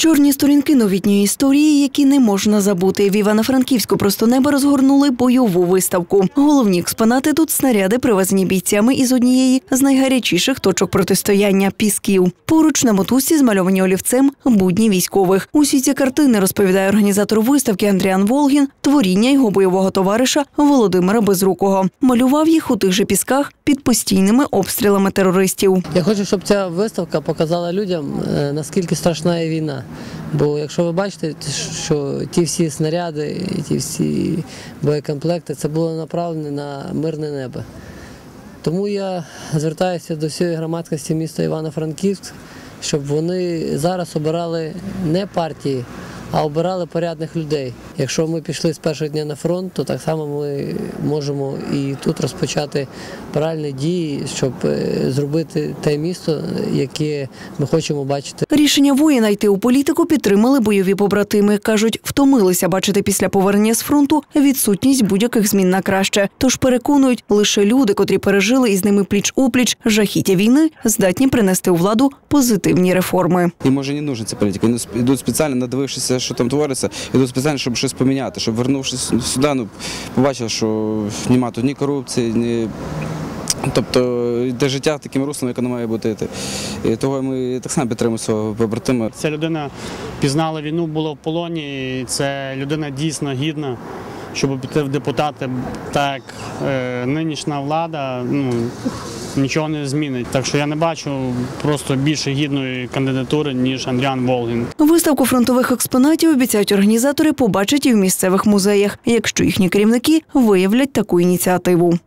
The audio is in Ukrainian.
Чорні сторінки новітньої історії, які не можна забути. В Івано-Франківську просто неба розгорнули бойову виставку. Головні експонати тут снаряди, привезені бійцями із однієї з найгарячіших точок протистояння пісків. Поруч на мотузці змальовані олівцем будні військових. Усі ці картини розповідає організатор виставки Андріан Волгін, творіння його бойового товариша Володимира Безрукого. Малював їх у тих же пісках під постійними обстрілами терористів. Я хочу, щоб ця виставка показала людям, е, наскільки страшна війна. Бо якщо ви бачите, що ті всі снаряди, ті всі боєкомплекти, це було направлено на мирне небо. Тому я звертаюся до всієї громадськості міста Івано-Франківськ, щоб вони зараз обирали не партії, а обирали порядних людей. Якщо ми пішли з першого дня на фронт, то так само ми можемо і тут розпочати правильні дії, щоб е, зробити те місто, яке ми хочемо бачити. Рішення воїна йти у політику підтримали бойові побратими. кажуть, втомилися бачити після повернення з фронту відсутність будь-яких змін на краще. Тож переконують, лише люди, котрі пережили із ними пліч опліч жахіття війни, здатні принести у владу позитивні реформи. Им уже не нужна ця політика. Вони йдуть спеціально, надивившися, що там твориться, йдуть спеціально, щоб щось поміняти, щоб вернувшись сюди, ну, побачили, що нема тут ні корупції, ні. Тобто йде життя таким руслом, яке не має бути. І того ми так само підтримуємо свого побратима. Ця людина пізнала війну, була в полоні. і Це людина дійсно гідна, щоб піти в депутати. Так е, нинішня влада ну, нічого не змінить. Так що я не бачу просто більше гідної кандидатури, ніж Андріан Волгін. Виставку фронтових експонатів обіцяють організатори побачити і в місцевих музеях, якщо їхні керівники виявлять таку ініціативу.